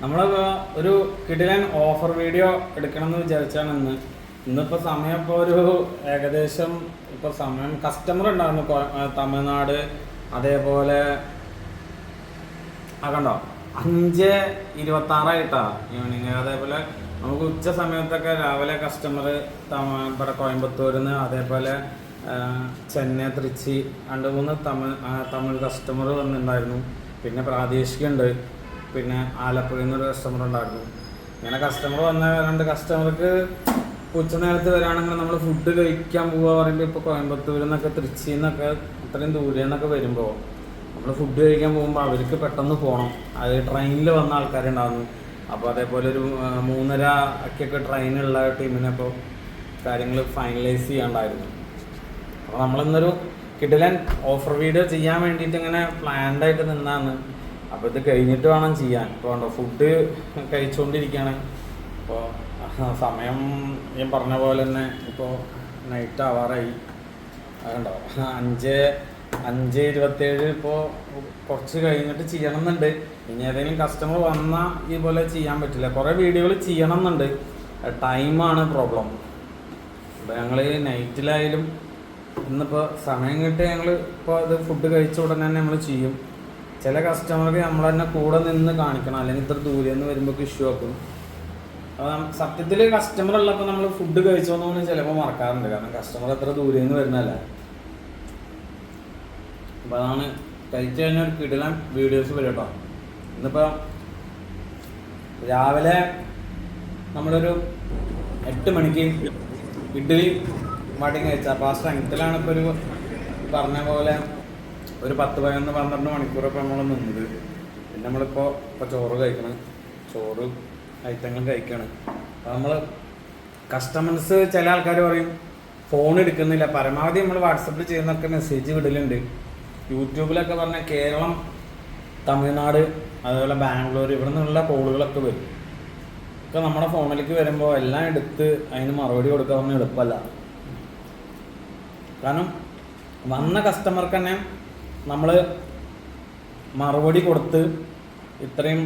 നമ്മളിപ്പോ ഒരു കിടിലൻ ഓഫർ വീഡിയോ എടുക്കണം എന്ന് വിചാരിച്ചാണ് ഇന്ന് ഇന്നിപ്പോ സമയം ഇപ്പോൾ ഒരു ഏകദേശം ഇപ്പൊ സമയം കസ്റ്റമർ ഉണ്ടായിരുന്നു തമിഴ്നാട് അതേപോലെ ആ കണ്ടോ? അഞ്ച് ഇരുപത്തി ആറായിട്ടാ ഈവനിങ് അതേപോലെ നമുക്ക് ഉച്ച സമയത്തൊക്കെ രാവിലെ കസ്റ്റമർ ഇവിടെ കോയമ്പത്തൂരിൽ നിന്ന് അതേപോലെ ചെന്നൈ തൃച്ചി രണ്ട് മൂന്ന് തമിഴ് തമിഴ് കസ്റ്റമർ വന്നിട്ടുണ്ടായിരുന്നു പിന്നെ പ്രാദേശികമുണ്ട് പിന്നെ ആലപ്പുഴയിൽ നിന്നൊരു കസ്റ്റമർ ഉണ്ടായിരുന്നു. ഇങ്ങനെ കസ്റ്റമർ വന്ന രണ്ട് കസ്റ്റമർക്ക് ഉച്ച നേരത്ത് വരാണെങ്കിൽ നമ്മൾ ഫുഡ് കഴിക്കാൻ പോവുക പറയുമ്പോൾ ഇപ്പോൾ കോയമ്പത്തൂരിൽ നിന്നൊക്കെ തൃച്ചിയിൽ നിന്നൊക്കെ അത്രയും ദൂരെ നിന്നൊക്കെ വരുമ്പോൾ നമ്മൾ ഫുഡ് കഴിക്കാൻ പോകുമ്പോൾ അവർക്ക് പെട്ടെന്ന് പോകണം അത് ട്രെയിനിൽ വന്ന ആൾക്കാരുണ്ടാകുന്നു അപ്പോൾ അതേപോലെ ഒരു മൂന്നര ഒക്കെയൊക്കെ ട്രെയിനുള്ള ടീമിനെ ഇപ്പോൾ കാര്യങ്ങൾ ഫൈനലൈസ് ചെയ്യാണ്ടായിരുന്നു. അപ്പോൾ നമ്മളിന്നൊരു കിടിലൻ ഓഫർ വീഡിയോ ചെയ്യാൻ വേണ്ടിയിട്ട് ഇങ്ങനെ പ്ലാൻഡായിട്ട് നിന്നാണ്. അപ്പോൾ ഇത് കഴിഞ്ഞിട്ട് വേണം ചെയ്യാൻ. ഇപ്പോൾ ഉണ്ടോ ഫുഡ് കഴിച്ചുകൊണ്ടിരിക്കുകയാണ് അപ്പോൾ സമയം ഞാൻ പറഞ്ഞ പോലെ തന്നെ ഇപ്പോൾ നൈറ്റ് ആവാറായി. അതുണ്ടോ അഞ്ച് അഞ്ച് ഇരുപത്തേഴ് ഇപ്പോൾ കുറച്ച് കഴിഞ്ഞിട്ട് ചെയ്യണം എന്നുണ്ട് ഇനി ഏതെങ്കിലും കസ്റ്റമർ വന്നാൽ ഇതുപോലെ ചെയ്യാൻ പറ്റില്ല. കുറേ വീഡിയോകൾ ചെയ്യണം എന്നുണ്ട് ടൈമാണ് പ്രോബ്ലം അപ്പോൾ ഞങ്ങൾ നൈറ്റിലായാലും ഇന്നിപ്പോൾ സമയം കിട്ടി ഞങ്ങൾ ഇപ്പോൾ അത് ഫുഡ് കഴിച്ച ഉടനെ തന്നെ നമ്മൾ ചെയ്യും. ചില കസ്റ്റമർക്ക് നമ്മൾ തന്നെ കൂടെ നിന്ന് കാണിക്കണം. അല്ലെങ്കിൽ ഇത്ര ദൂരെ നിന്ന് വരുമ്പോൾ ഇഷ്യൂ ആക്കും. അപ്പം സത്യത്തിൽ കസ്റ്റമർ ഉള്ളപ്പോൾ നമ്മൾ ഫുഡ് കഴിച്ചോന്നു ചിലപ്പോൾ മറക്കാറുണ്ട്. കാരണം കസ്റ്റമർ എത്ര ദൂരെ നിന്ന് വരുന്നതല്ല? അപ്പം അതാണ് കഴിച്ചു കഴിഞ്ഞാൽ ഒരു കിടിലൻ വീഡിയോസ് വരും കേട്ടോ ഇന്നിപ്പോൾ രാവിലെ നമ്മളൊരു എട്ട് മണിക്ക് ഇഡ്ഡലി മടി കഴിച്ച. അപ്പോൾ ആ സ്ട്രെങ്ത്തിലാണ് ഇപ്പോൾ ഒരു പറഞ്ഞ പോലെ ഒരു പത്ത് പതിനൊന്ന് പന്ത്രണ്ട് മണിക്കൂറൊക്കെ നമ്മൾ നിന്നത്. പിന്നെ നമ്മളിപ്പോൾ ഇപ്പോൾ ചോറ് കഴിക്കണം. ചോറ് ഐറ്റങ്ങൾ കഴിക്കണം. അപ്പോൾ നമ്മൾ കസ്റ്റമേഴ്സ് ചില ആൾക്കാർ പറയും ഫോൺ എടുക്കുന്നില്ല. പരമാവധി നമ്മൾ വാട്സപ്പിൽ ചെയ്യുന്നൊക്കെ മെസ്സേജ് വിടലുണ്ട്. യൂട്യൂബിലൊക്കെ പറഞ്ഞാൽ കേരളം തമിഴ്നാട് അതുപോലെ ബാംഗ്ലൂർ ഇവിടെ നിന്നുള്ള കോളുകളൊക്കെ വരും. ഒക്കെ നമ്മുടെ ഫോണിലേക്ക് വരുമ്പോൾ എല്ലാം എടുത്ത് അതിന് മറുപടി കൊടുക്കാൻ എളുപ്പമല്ല. കാരണം വന്ന കസ്റ്റമർക്ക് തന്നെ നമ്മൾ മറുപടി കൊടുത്ത് ഇത്രയും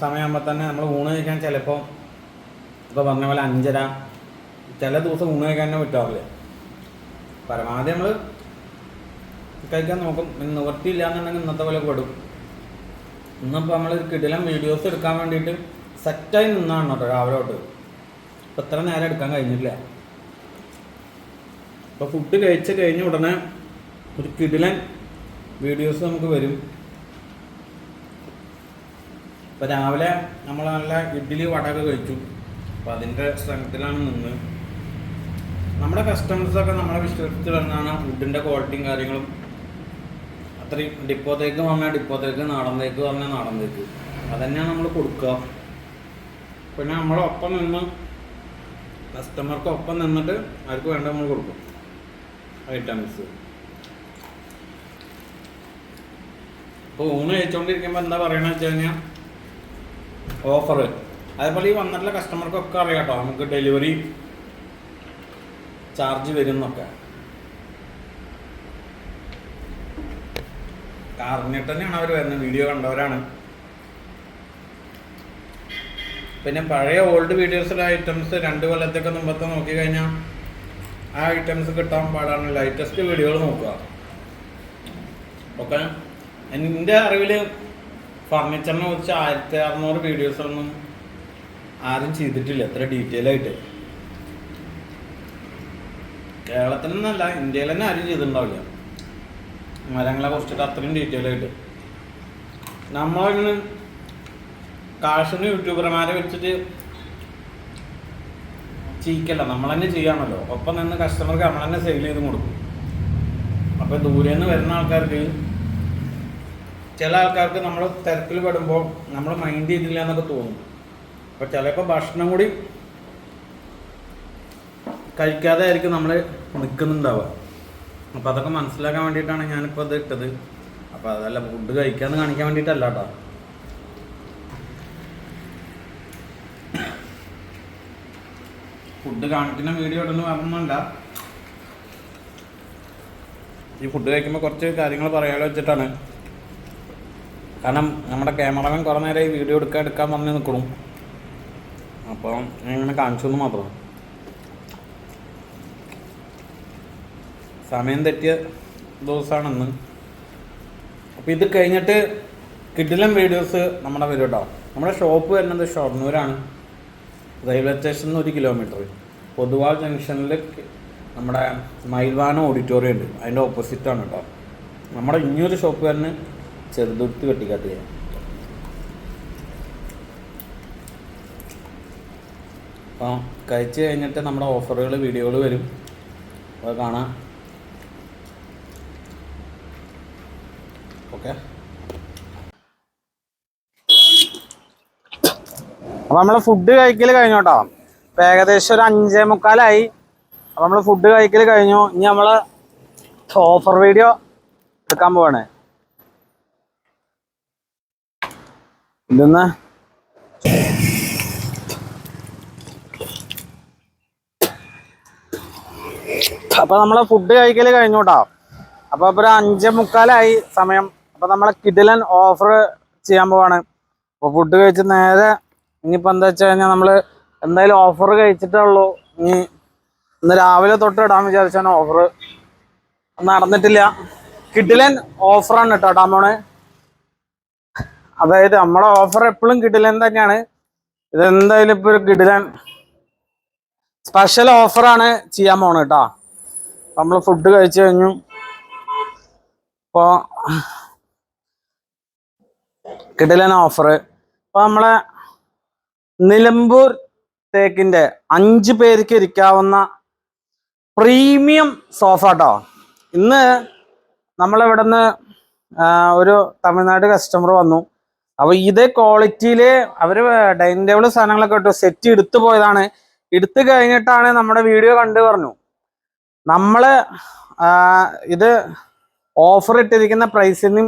സമയമാകുമ്പോൾ തന്നെ നമ്മൾ ഊണ് കഴിക്കാൻ ചിലപ്പോൾ ഇപ്പോൾ പറഞ്ഞ പോലെ അഞ്ചര ചില ദിവസം ഊണ് കഴിക്കാൻ തന്നെ പറ്റാറില്ല. പരമാവധി നമ്മൾ കഴിക്കാൻ നോക്കും. നിവർത്തിയില്ല എന്നുണ്ടെങ്കിൽ ഇന്നത്തെ പോലെ പെടും. ഇന്നിപ്പോൾ നമ്മൾ കിടിലം വീഡിയോസ് എടുക്കാൻ വേണ്ടിയിട്ട് സെറ്റായി നിന്നാണ് കേട്ടോ രാവിലെ തൊട്ട് ഇപ്പം ഇത്ര നേരം എടുക്കാൻ കഴിഞ്ഞിട്ടില്ല. അപ്പോൾ ഫുഡ് കഴിച്ച് കഴിഞ്ഞ ഉടനെ ഒരു കിടിലൻ വീഡിയോസ് നമുക്ക് വരും. ഇപ്പം രാവിലെ നമ്മൾ നല്ല ഇഡ്ഡലി വടക കഴിച്ചു. അപ്പോൾ അതിന്റെ സ്ട്രെങ്ത്തിലാണ് നിന്ന്. നമ്മുടെ കസ്റ്റമേഴ്സൊക്കെ നമ്മളെ വിശ്വസിച്ച് വരുന്നതാണ് ഫുഡിന്റെ ക്വാളിറ്റിയും കാര്യങ്ങളും. അത്രയും ഡിപ്പോത്തേക്ക് പറഞ്ഞാൽ ഡിപ്പോത്തേക്ക് നാടന്തേക്ക് പറഞ്ഞാൽ നാടന്തേക്ക് അതന്നെയാണ് നമ്മൾ കൊടുക്കുക. പിന്നെ നമ്മളൊപ്പം നിന്ന് കസ്റ്റമർക്കൊപ്പം നിന്നിട്ട് അവർക്ക് വേണ്ട നമ്മൾ കൊടുക്കും. ഐറ്റംസ് ഇപ്പോൾ ഊണ് കഴിച്ചുകൊണ്ടിരിക്കുമ്പോൾ എന്താ പറയണ വെച്ച് കഴിഞ്ഞാൽ ഓഫർ അതേപോലെ ഈ വന്നിട്ടുള്ള കസ്റ്റമർക്കൊക്കെ അറിയാം കേട്ടോ നമുക്ക് ഡെലിവറി ചാർജ് വരും എന്നൊക്കെ അറിഞ്ഞിട്ട് തന്നെയാണ് അവർ വരുന്നത് വീഡിയോ കണ്ടവരാണ്. പിന്നെ പഴയ ഓൾഡ് വീഡിയോസിലെ ഐറ്റംസ് രണ്ട് കൊല്ലത്തേക്ക് മുമ്പത്തെ നോക്കി കഴിഞ്ഞാൽ ആ ഐറ്റംസ് കിട്ടാൻ പാടാണ്. ലൈറ്റസ്റ്റ് വീഡിയോകൾ നോക്കുക. ഓക്കെ? എന്റെ അറിവിൽ ഫർണിച്ചറിനെ കുറിച്ച് ആയിരത്തി അറുന്നൂറ് വീഡിയോസൊന്നും ആരും ചെയ്തിട്ടില്ല. എത്ര ഡീറ്റെയിൽ ആയിട്ട്. കേരളത്തിൽ നിന്നല്ല ഇന്ത്യയിൽ തന്നെ ആരും ചെയ്തിട്ടുണ്ടാവില്ല. മരങ്ങളെ കുറിച്ചിട്ട് അത്രയും ഡീറ്റെയിൽ ആയിട്ട്. നമ്മളിങ്ങനെ കാശിന് യൂട്യൂബർമാരെ വെച്ചിട്ട് ചെയ്യിക്കല്ല നമ്മൾ തന്നെ ചെയ്യാണല്ലോ. ഒപ്പം നിന്ന് കസ്റ്റമർക്ക് നമ്മൾ തന്നെ സെയിൽ ചെയ്ത് കൊടുക്കും. അപ്പോൾ ദൂരെ നിന്ന് വരുന്ന ആൾക്കാർക്ക് ചില ആൾക്കാർക്ക് നമ്മൾ തിരക്കിൽ പെടുമ്പോൾ നമ്മൾ മൈൻഡ് ചെയ്തില്ല എന്നൊക്കെ തോന്നും. അപ്പോൾ ചിലപ്പോൾ ഭക്ഷണം കൂടി കഴിക്കാതെ ആയിരിക്കും നമ്മൾ നിൽക്കുന്നുണ്ടാവുക അപ്പോൾ അതൊക്കെ മനസ്സിലാക്കാൻ വേണ്ടിയിട്ടാണ് ഞാനിപ്പോൾ ഇത് ഇട്ടത്. അപ്പോൾ അതല്ല ഫുഡ് കഴിക്കാമെന്ന് കാണിക്കാൻ വേണ്ടിയിട്ടല്ല കേട്ടോ ഫുഡ് കാണിക്കുന്ന വീഡിയോ ഇടുന്നു പറഞ്ഞല്ല ഈ ഫുഡ് കഴിക്കുമ്പോൾ കുറച്ച് കാര്യങ്ങൾ പറയാലോ വെച്ചിട്ടാണ്. കാരണം നമ്മുടെ ക്യാമറമാൻ കുറേ നേരം ഈ വീഡിയോ എടുക്കാൻ എടുക്കാൻ പറഞ്ഞ് നിൽക്കണം അപ്പോൾ ഇങ്ങനെ കാണിച്ചു എന്ന് മാത്രം. സമയം തെറ്റിയ ദിവസമാണെന്ന്. അപ്പോൾ ഇത് കഴിഞ്ഞിട്ട് കിഡിലം വീഡിയോസ് നമ്മുടെ വരും കേട്ടോ. നമ്മുടെ ഷോപ്പ് വരുന്നത് ഷൊർണൂരാണ്. റെയിൽവേ സ്റ്റേഷനിൽ നിന്ന് ഒരു കിലോമീറ്റർ പൊതുവാൾ ജംഗ്ഷനിൽ നമ്മുടെ മൈൽവാന ഓഡിറ്റോറിയം ഉണ്ട്. അതിന്റെ ഓപ്പോസിറ്റാണ് കേട്ടോ. നമ്മുടെ ഇനിയൊരു ഷോപ്പ് തന്നെ ചെറുതുരുത്ത് വെട്ടിക്കാത്ത അപ്പം കഴിച്ച് കഴിഞ്ഞിട്ട് നമ്മുടെ ഓഫറുകൾ വീഡിയോകൾ വരും. അത് കാണാം. ഓക്കെ. അപ്പം നമ്മൾ ഫുഡ് കഴിക്കൽ കഴിഞ്ഞു കേട്ടോ. ഇപ്പൊ ഏകദേശം ഒരു അഞ്ചേ മുക്കാലായി. അപ്പം നമ്മൾ ഫുഡ് കഴിക്കൽ കഴിഞ്ഞു. ഇനി നമ്മൾ ഓഫർ വീഡിയോ എടുക്കാൻ പോവാണ്. ഇതൊന്ന്? അപ്പൊ നമ്മളെ ഫുഡ് കഴിക്കൽ കഴിഞ്ഞു കേട്ടോ അപ്പൊ ഒരു അഞ്ചേ മുക്കാലായി സമയം. അപ്പൊ നമ്മളെ കിഡിലൻ ഓഫർ ചെയ്യാൻ പോവാണ്. അപ്പൊ ഫുഡ് കഴിച്ച് നേരെ ഇനിയിപ്പോ എന്താ വെച്ച് കഴിഞ്ഞാൽ നമ്മൾ എന്തായാലും ഓഫർ കഴിച്ചിട്ടേ ഉള്ളൂ ഇനി ഇന്ന് രാവിലെ തൊട്ട് ഇടാൻ വിചാരിച്ചാണ് ഓഫർ നടന്നിട്ടില്ല. കിഡിലൻ ഓഫറാണ് കേട്ടോ ഡാമോണ് അതായത് നമ്മളെ ഓഫർ എപ്പോഴും കിടിലൻ തന്നെയാണ്. ഇതെന്തായാലും ഇപ്പൊ ഒരു കിഡിലൻ സ്പെഷ്യൽ ഓഫറാണ് ചെയ്യാൻ പോണത് കേട്ടോ. നമ്മൾ ഫുഡ് കഴിച്ചു കഴിഞ്ഞു. അപ്പോ കിടിലൻ ഓഫർ അപ്പോൾ നമ്മളെ നിലമ്പൂർ തേക്കിന്റെ അഞ്ച് പേർക്ക് ഇരിക്കാവുന്ന പ്രീമിയം സോഫ കേട്ടോ ഇന്ന് നമ്മളിവിടുന്ന് ഒരു തമിഴ്നാട് കസ്റ്റമർ വന്നു. അപ്പൊ ഇതേ ക്വാളിറ്റിയിൽ അവർ ഡൈനിങ് ടേബിൾ സാധനങ്ങളൊക്കെ ഇട്ടു സെറ്റ് എടുത്തു പോയതാണ്. എടുത്തു കഴിഞ്ഞിട്ടാണ് നമ്മുടെ വീഡിയോ കണ്ടു പറഞ്ഞു. നമ്മൾ ഇത് ഓഫർ ഇട്ടിരിക്കുന്ന പ്രൈസിനും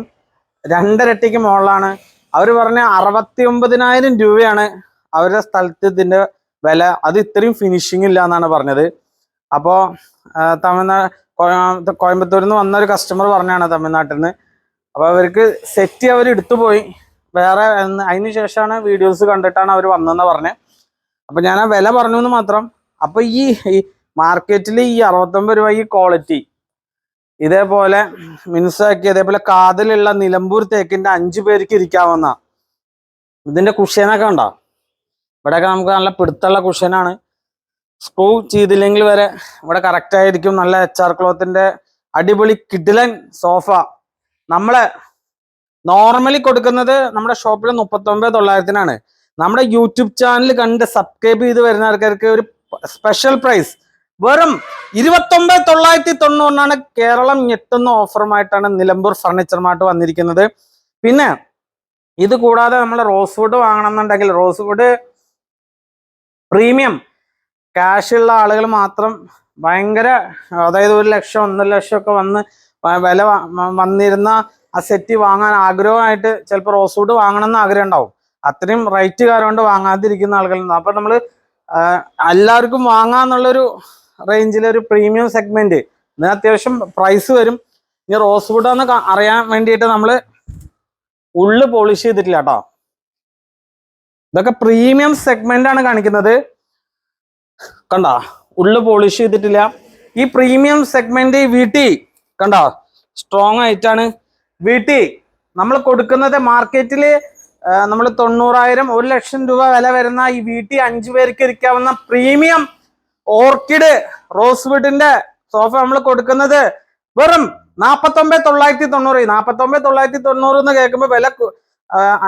രണ്ടരട്ടിക്ക് മുകളിലാണ് അവർ പറഞ്ഞ അറുപത്തി ഒമ്പതിനായിരം രൂപയാണ് അവരുടെ സ്ഥലത്ത് ഇതിന്റെ വില. അത് ഇത്രയും ഫിനിഷിംഗ് ഇല്ല എന്നാണ് പറഞ്ഞത്. അപ്പോൾ തമിഴ്നാട് കോയമ്പത്തൂരിൽ നിന്ന് വന്ന ഒരു കസ്റ്റമർ പറഞ്ഞാണ് തമിഴ്നാട്ടിൽ നിന്ന് അപ്പോൾ അവർക്ക് സെറ്റ് അവർ എടുത്തു പോയി. വേറെ അതിന് ശേഷമാണ് വീഡിയോസ് കണ്ടിട്ടാണ് അവർ വന്നതെന്ന് പറഞ്ഞത് അപ്പൊ ഞാൻ ആ വില പറഞ്ഞു എന്ന് മാത്രം. അപ്പൊ ഈ മാർക്കറ്റിൽ ഈ അറുപത്തൊമ്പത് രൂപ ഈ ക്വാളിറ്റി ഇതേപോലെ മിനുസാക്കി അതേപോലെ കാതിലുള്ള നിലമ്പൂർ തേക്കിന്റെ അഞ്ചു പേർക്ക് ഇരിക്കാവുന്ന ഇതിന്റെ കുഷ്യനൊക്കെ ഉണ്ടോ? ഇവിടെയൊക്കെ നമുക്ക് നല്ല പിടുത്തുള്ള കുഷ്യനാണ് സ്ക്രൂ ചെയ്തില്ലെങ്കിൽ വരെ ഇവിടെ കറക്റ്റ് ആയിരിക്കും. നല്ല എച്ച് ആർ ക്ലോത്തിന്റെ അടിപൊളി കിഡിലൻ സോഫ നമ്മളെ നോർമലി കൊടുക്കുന്നത് നമ്മുടെ ഷോപ്പിൽ മുപ്പത്തൊമ്പത് തൊള്ളായിരത്തിനാണ്. നമ്മുടെ യൂട്യൂബ് ചാനൽ കണ്ട് സബ്സ്ക്രൈബ് ചെയ്ത് വരുന്ന ആൾക്കാർക്ക് ഒരു സ്പെഷ്യൽ പ്രൈസ് വെറും ഇരുപത്തൊമ്പത് തൊള്ളായിരത്തി തൊണ്ണൂറിനാണ് കേരളം ഞെട്ടുന്ന ഓഫറുമായിട്ടാണ് നിലമ്പൂർ ഫർണിച്ചർ മാർട്ട് വന്നിരിക്കുന്നത്. പിന്നെ ഇത് കൂടാതെ നമ്മൾ റോസ് വുഡ് വാങ്ങണമെന്നുണ്ടെങ്കിൽ റോസ് വുഡ് പ്രീമിയം ക്യാഷ് ഉള്ള ആളുകൾ മാത്രം ഭയങ്കര അതായത് ഒരു ലക്ഷം ഒന്നര ലക്ഷം ഒക്കെ വന്ന് വില വന്നിരുന്ന ആ സെറ്റ് വാങ്ങാൻ ആഗ്രഹമായിട്ട് ചിലപ്പോൾ റോസ് വുഡ് വാങ്ങണം എന്ന് ആഗ്രഹം ഉണ്ടാവും. അത്രയും റേറ്റ് കാരണം വാങ്ങാതിരിക്കുന്ന ആളുകളുണ്ട് അപ്പൊ നമ്മൾ എല്ലാവർക്കും വാങ്ങാന്നുള്ളൊരു റേഞ്ചിലൊരു പ്രീമിയം സെഗ്മെന്റ് ഇതിന് അത്യാവശ്യം പ്രൈസ് വരും. ഇനി റോസ് വുഡാന്ന് അറിയാൻ വേണ്ടിയിട്ട് നമ്മൾ ഉള്ളു പോളിഷ് ചെയ്തിട്ടില്ല കേട്ടോ ഇതൊക്കെ പ്രീമിയം സെഗ്മെന്റ് ആണ് കാണിക്കുന്നത്. കണ്ട? ഉള്ളു പോളിഷ് ചെയ്തിട്ടില്ല. ഈ പ്രീമിയം സെഗ്മെന്റ് വീട്ടി കണ്ട? സ്ട്രോങ് ആയിട്ടാണ് വീട്ടി നമ്മൾ കൊടുക്കുന്നത് മാർക്കറ്റിൽ നമ്മൾ തൊണ്ണൂറായിരം ഒരു ലക്ഷം രൂപ വില വരുന്ന ഈ വീട്ടി അഞ്ചു പേർക്ക് ഇരിക്കാവുന്ന പ്രീമിയം ഓർക്കിഡ് റോസ് വുഡിന്റെ സോഫ നമ്മൾ കൊടുക്കുന്നത് വെറും നാപ്പത്തൊമ്പത് തൊള്ളായിരത്തി തൊണ്ണൂറ്. നാപ്പത്തൊമ്പത് തൊള്ളായിരത്തി തൊണ്ണൂറ് എന്ന് കേൾക്കുമ്പോൾ വില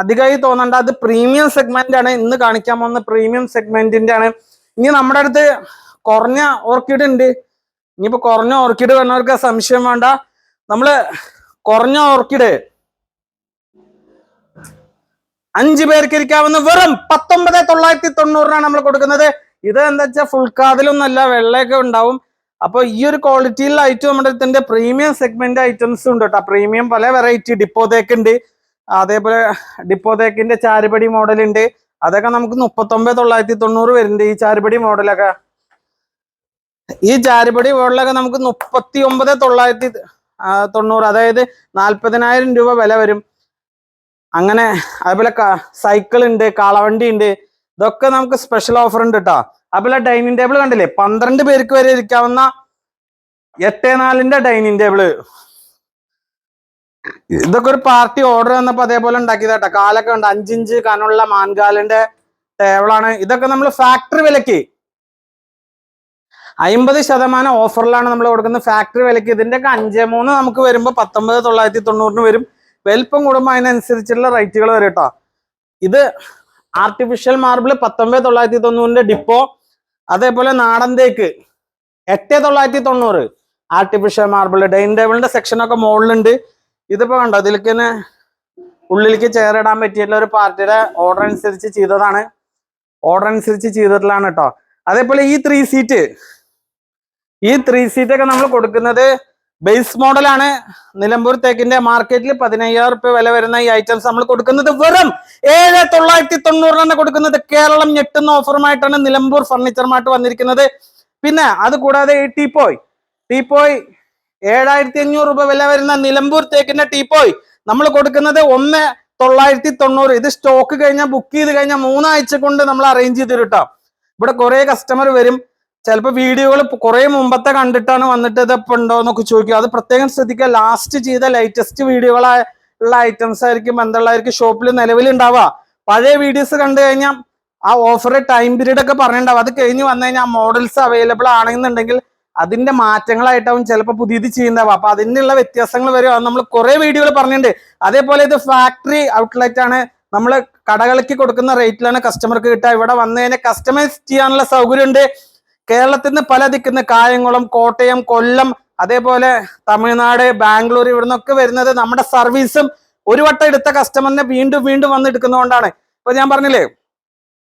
അധികമായി തോന്നണ്ട. അത് പ്രീമിയം സെഗ്മെന്റ് ആണ്. ഇന്ന് കാണിക്കാൻ പോകുന്ന പ്രീമിയം സെഗ്മെന്റിന്റെ ആണ്. ഇനി നമ്മുടെ അടുത്ത് കുറഞ്ഞ ഓർക്കിഡ് ഉണ്ട്. ഇനിയിപ്പോ കുറഞ്ഞ ഓർക്കിഡ് വേണവർക്ക് സംശയം വേണ്ട. നമ്മൾ കുറഞ്ഞ ഓർക്കിഡ്. അഞ്ചു പേർക്ക് ഇരിക്കാവുന്ന വെറും പത്തൊമ്പത് തൊള്ളായിരത്തി തൊണ്ണൂറിനാണ് നമ്മൾ കൊടുക്കുന്നത്. ഇത് എന്താ വെച്ചാൽ ഫുൾ കാതിലൊന്നല്ല വെള്ളയൊക്കെ ഉണ്ടാവും. അപ്പൊ ഈ ഒരു ക്വാളിറ്റിയിലുള്ള ഐറ്റം നമ്മുടെ ഇതിന്റെ പ്രീമിയം സെഗ്മെന്റ് ഐറ്റംസ് ഉണ്ട് കേട്ടോ. പ്രീമിയം പല വെറൈറ്റി ഡിപ്പോ തേക്ക് ഉണ്ട്. അതേപോലെ ഡിപ്പോ തേക്കിന്റെ ചാരുപടി മോഡൽ ഉണ്ട്. അതൊക്കെ നമുക്ക് മുപ്പത്തൊമ്പത് തൊള്ളായിരത്തി തൊണ്ണൂറ് വരുന്നുണ്ട് ഈ ചാരുപടി മോഡലൊക്കെ ഈ ചാരുപടി മോഡലൊക്കെ നമുക്ക് മുപ്പത്തി ഒമ്പത് തൊള്ളായിരത്തി തൊണ്ണൂറ് അതായത് നാൽപ്പതിനായിരം രൂപ വില വരും. അങ്ങനെ അതുപോലെ സൈക്കിൾ ഉണ്ട് കാളവണ്ടി ഉണ്ട്. ഇതൊക്കെ നമുക്ക് സ്പെഷ്യൽ ഓഫർ ഉണ്ട് കേട്ടോ അതുപോലെ ഡൈനിങ് ടേബിൾ കണ്ടില്ലേ? പന്ത്രണ്ട് പേർക്ക് വരെ ഇരിക്കാവുന്ന എട്ട് നാലിന്റെ ഡൈനിങ് ടേബിൾ ഇതൊക്കെ ഒരു പാർട്ടി ഓർഡർ വന്നപ്പോ അതേപോലെ ഉണ്ടാക്കിയതാട്ടോ കാലൊക്കെ ഉണ്ട്. അഞ്ചിഞ്ച് കനുള്ള മാൻകാലിന്റെ ടേബിളാണ് ഇതൊക്കെ നമ്മൾ ഫാക്ടറി വിലക്ക് അമ്പത് ശതമാനം ഓഫറിലാണ് നമ്മൾ കൊടുക്കുന്നത്. ഫാക്ടറി വിലയ്ക്ക് ഇതിന്റെ ഒക്കെ അഞ്ചേ മൂന്ന് നമുക്ക് വരുമ്പോൾ പത്തൊമ്പത് തൊള്ളായിരത്തി തൊണ്ണൂറിന് വരും. വലിപ്പം കൂടുമ്പോൾ അതിനനുസരിച്ചുള്ള റേറ്റുകൾ വരും കേട്ടോ. ഇത് ആർട്ടിഫിഷ്യൽ മാർബിൾ പത്തൊമ്പത് തൊള്ളായിരത്തി തൊണ്ണൂറിന്റെ ഡിപ്പോ അതേപോലെ നാടൻ തേക്ക് എട്ട് തൊള്ളായിരത്തി തൊണ്ണൂറ്. ആർട്ടിഫിഷ്യൽ മാർബിൾ ഡൈനിങ് ടേബിളിന്റെ സെക്ഷനൊക്കെ മുകളിലുണ്ട്. ഇതിപ്പോ കണ്ടോ ഇതിലേക്ക് തന്നെ ഉള്ളിലേക്ക് ചെയർ ഇടാൻ പറ്റിയിട്ടുള്ള ഒരു പാർട്ടിയുടെ ഓർഡർ അനുസരിച്ച് ചെയ്തതാണ്. ഓർഡർ അനുസരിച്ച് ചെയ്തിട്ടുള്ളതാണ് കേട്ടോ. അതേപോലെ ഈ ത്രീ സീറ്റ് ഈ ത്രീ സീറ്റ് ഒക്കെ നമ്മൾ കൊടുക്കുന്നത് ബേസ് മോഡലാണ് നിലമ്പൂർ തേക്കിന്റെ മാർക്കറ്റിൽ പതിനയ്യായിരം റുപ്യ വില വരുന്ന ഈ ഐറ്റംസ് നമ്മൾ കൊടുക്കുന്നത് വെറും ഏഴ് തൊള്ളായിരത്തി തൊണ്ണൂറിനാണ് കൊടുക്കുന്നത് കേരളം ഞെട്ടുന്ന ഓഫറുമായിട്ടാണ് നിലമ്പൂർ ഫർണിച്ചർ മാർട്ട് വന്നിരിക്കുന്നത്. പിന്നെ അത് കൂടാതെ ഈ ടീപ്പോയ് ടീപ്പോയ് ഏഴായിരത്തി അഞ്ഞൂറ് രൂപ വില വരുന്ന നിലമ്പൂർ തേക്കിന്റെ ടീപ്പോയ് നമ്മൾ കൊടുക്കുന്നത് ഒന്ന് തൊള്ളായിരത്തി തൊണ്ണൂറ്. ഇത് സ്റ്റോക്ക് കഴിഞ്ഞാൽ ബുക്ക് ചെയ്ത് കഴിഞ്ഞാൽ മൂന്നാഴ്ച കൊണ്ട് നമ്മൾ അറേഞ്ച് ചെയ്ത് തരും ഇവിടെ കുറെ കസ്റ്റമർ വരും. ചിലപ്പോൾ വീഡിയോകൾ കുറെ മുമ്പത്തെ കണ്ടിട്ടാണ് വന്നിട്ട് ഇത് ഇപ്പം ഉണ്ടോ എന്നൊക്കെ ചോദിക്കും. അത് പ്രത്യേകം ശ്രദ്ധിക്കുക. ലാസ്റ്റ് ചെയ്ത ലേറ്റസ്റ്റ് വീഡിയോകളായ ഉള്ള ഐറ്റംസ് ആയിരിക്കും എന്തുള്ളതായിരിക്കും ഷോപ്പിൽ നിലവിലുണ്ടാവുക. പഴയ വീഡിയോസ് കണ്ടു കഴിഞ്ഞാൽ ആ ഓഫർ ടൈം പീരീഡ് ഒക്കെ പറഞ്ഞിട്ടുണ്ടാവും അത് കഴിഞ്ഞ് വന്നു കഴിഞ്ഞാൽ മോഡൽസ് അവൈലബിൾ ആണെന്നുണ്ടെങ്കിൽ അതിന്റെ മാറ്റങ്ങളായിട്ടാവും ചിലപ്പോൾ പുതിയത് ചെയ്യുന്നതാവും അപ്പൊ അതിനുള്ള വ്യത്യാസങ്ങൾ വരും. അത് നമ്മൾ കുറെ വീഡിയോകൾ പറഞ്ഞിട്ടുണ്ട്. അതേപോലെ ഇത് ഫാക്ടറി ഔട്ട്ലെറ്റ് ആണ്. നമ്മൾ കടകളിക്ക് കൊടുക്കുന്ന റേറ്റിലാണ് കസ്റ്റമർക്ക് കിട്ടുക. ഇവിടെ വന്നു കഴിഞ്ഞാൽ കസ്റ്റമൈസ് ചെയ്യാനുള്ള സൗകര്യമുണ്ട്. കേരളത്തിൽ നിന്ന് പല ദിക്കുന്ന കായംകുളം കോട്ടയം കൊല്ലം അതേപോലെ തമിഴ്നാട് ബാംഗ്ലൂർ ഇവിടെ നിന്നൊക്കെ വരുന്നത് നമ്മുടെ സർവീസും ഒരു വട്ടം എടുത്ത കസ്റ്റമറിനെ വീണ്ടും വീണ്ടും വന്ന് എടുക്കുന്നതുകൊണ്ടാണ് ഇപ്പൊ ഞാൻ പറഞ്ഞില്ലേ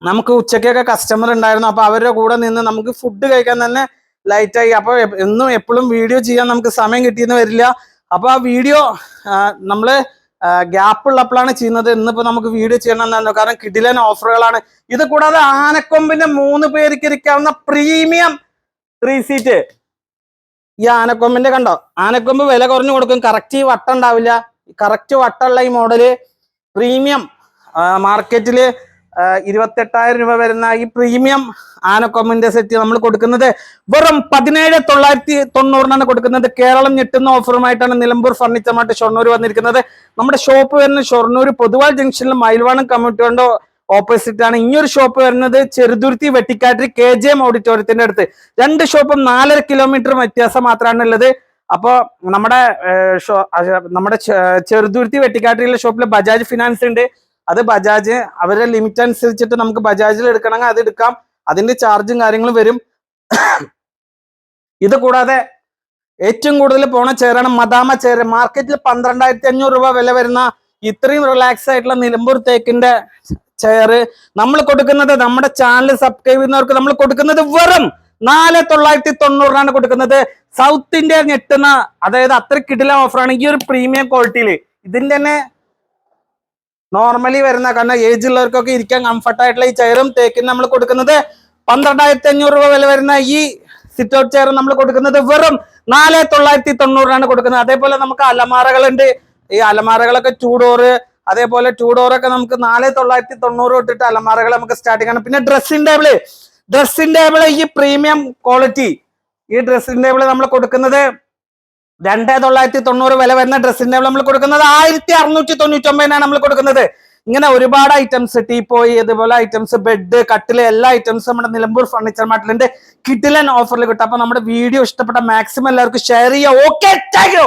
നമുക്ക് ഉച്ചയ്ക്കൊക്കെ കസ്റ്റമർ ഉണ്ടായിരുന്നു. അപ്പൊ അവരുടെ കൂടെ നിന്ന് നമുക്ക് ഫുഡ് കഴിക്കാൻ തന്നെ ലൈറ്റായി ആയി. അപ്പൊ എന്നും എപ്പോഴും വീഡിയോ ചെയ്യാൻ നമുക്ക് സമയം കിട്ടിയെന്ന് വരില്ല. അപ്പൊ ആ വീഡിയോ നമ്മൾ ഗ്യാപ്പ് ഉള്ളപ്പോഴാണ് ചെയ്യുന്നത്. ഇന്നിപ്പോ നമുക്ക് വീഡിയോ ചെയ്യണം എന്നാണ്. കാരണം കിടിലൻ ഓഫറുകളാണ് ഇത് കൂടാതെ ആനക്കൊമ്പിന്റെ മൂന്ന് പേർക്ക് ഇരിക്കാവുന്ന പ്രീമിയം ത്രീ സീറ്റ് ഈ ആനക്കൊമ്പിന്റെ കണ്ടോ? ആനക്കൊമ്പ് വില കുറഞ്ഞു കൊടുക്കും. കറക്റ്റ് ഈ വട്ടം ഉണ്ടാവില്ല. കറക്റ്റ് വട്ടമുള്ള ഈ മോഡൽ പ്രീമിയം മാർക്കറ്റിൽ ഇരുപത്തെട്ടായിരം രൂപ വരുന്ന ഈ പ്രീമിയം ആനക്കൊമ്പിന്റെ സെറ്റ് നമ്മൾ കൊടുക്കുന്നത് വെറും പതിനേഴ് തൊള്ളായിരത്തി തൊണ്ണൂറിനാണ് കൊടുക്കുന്നത്. കേരളം ഞെട്ടുന്ന ഓഫറുമായിട്ടാണ് നിലമ്പൂർ ഫർണിച്ചർ മാർട്ട് ഷൊർണൂർ വന്നിരിക്കുന്നത്. നമ്മുടെ ഷോപ്പ് വരുന്ന ഷൊർണൂർ പൊതുവാൾ ജംഗ്ഷനിൽ മയിൽവാണം കമ്മ്യൂണിറ്റി കൊണ്ട് ഓപ്പോസിറ്റ് ആണ്. ഇനിയൊരു ഷോപ്പ് വരുന്നത് Cheruthuruthy Vettikkattu K J M ഓഡിറ്റോറിയത്തിന്റെ അടുത്ത്. രണ്ട് ഷോപ്പും നാലര കിലോമീറ്റർ വ്യത്യാസം മാത്രമാണ് ഉള്ളത്. അപ്പോ നമ്മുടെ നമ്മുടെ ചെറുതുരുത്തി വെട്ടിക്കാട്ടിലെ ഷോപ്പിൽ ബജാജ് ഫിനാൻസ് ഉണ്ട്. അത് ബജാജ് അവരെ ലിമിറ്റ് അനുസരിച്ചിട്ട് നമുക്ക് ബജാജിൽ എടുക്കണമെങ്കിൽ അത് എടുക്കാം. അതിന്റെ ചാർജും കാര്യങ്ങളും വരും. ഇത് കൂടാതെ ഏറ്റവും കൂടുതൽ പോണ ചെയറാണ് മദാമ ചെയർ മാർക്കറ്റിൽ പന്ത്രണ്ടായിരത്തി അഞ്ഞൂറ് രൂപ വില വരുന്ന ഇത്രയും റിലാക്സ് ആയിട്ടുള്ള നിലമ്പൂർ തേക്കിന്റെ ചെയർ നമ്മൾ കൊടുക്കുന്നത് നമ്മുടെ ചാനൽ സബ്സ്ക്രൈബ് ചെയ്യുന്നവർക്ക് നമ്മൾ കൊടുക്കുന്നത് വെറും നാല് തൊള്ളായിരത്തി തൊണ്ണൂറിനാണ് കൊടുക്കുന്നത്. സൗത്ത് ഇന്ത്യ ഞെട്ടുന്ന അതായത് അത്ര കിടില ഓഫറാണ് ഈ ഒരു പ്രീമിയം ക്വാളിറ്റിയിൽ ഇതിന്റെ തന്നെ നോർമലി വരുന്ന കാരണം ഏജ് ഉള്ളവർക്കൊക്കെ ഇരിക്കാൻ കംഫർട്ടായിട്ടുള്ള ഈ ചെയറും തേക്കിന് നമ്മൾ കൊടുക്കുന്നത് പന്ത്രണ്ടായിരത്തി അഞ്ഞൂറ് രൂപ വില വരുന്ന ഈ സിറ്റ് ഔട്ട് ചെയർ നമ്മൾ കൊടുക്കുന്നത് വെറും നാല് തൊള്ളായിരത്തി തൊണ്ണൂറിനാണ് കൊടുക്കുന്നത്. അതേപോലെ നമുക്ക് അലമാറകളുണ്ട് ഈ അലമാറകളൊക്കെ ടൂ അതേപോലെ ടൂ ഡോറൊക്കെ നമുക്ക് നാല് തൊള്ളായിരത്തി തൊണ്ണൂറ് തൊട്ടിട്ട് അലമാറകൾ നമുക്ക് സ്റ്റാർട്ടിംഗ് ആണ്. പിന്നെ ഡ്രസ്സിംഗ് ടേബിൾ ഡ്രസ്സിംഗ് ടേബിൾ ഈ പ്രീമിയം ക്വാളിറ്റി ഈ ഡ്രസ്സിംഗ് ടേബിൾ നമ്മൾ കൊടുക്കുന്നത് രണ്ട് തൊള്ളായിരത്തി തൊണ്ണൂറ് വില വരുന്ന ഡ്രസ്സിന്റെ നമ്മൾ കൊടുക്കുന്നത് ആയിരത്തി അറുന്നൂറ്റി തൊണ്ണൂറ്റി ഒമ്പതിനാണ് നമ്മൾ കൊടുക്കുന്നത്. ഇങ്ങനെ ഒരുപാട് ഐറ്റംസ് ടീപ്പോയി ഇതുപോലെ ഐറ്റംസ് ബെഡ് കട്ടിൽ എല്ലാ ഐറ്റംസും നമ്മുടെ നിലമ്പൂർ ഫർണിച്ചർ മാർട്ടിലിന്റെ കിട്ടിലൻ ഓഫറിൽ കിട്ടും. അപ്പൊ നമ്മുടെ വീഡിയോ ഇഷ്ടപ്പെട്ട മാക്സിമം എല്ലാവർക്കും ഷെയർ ചെയ്യുക. Okay thank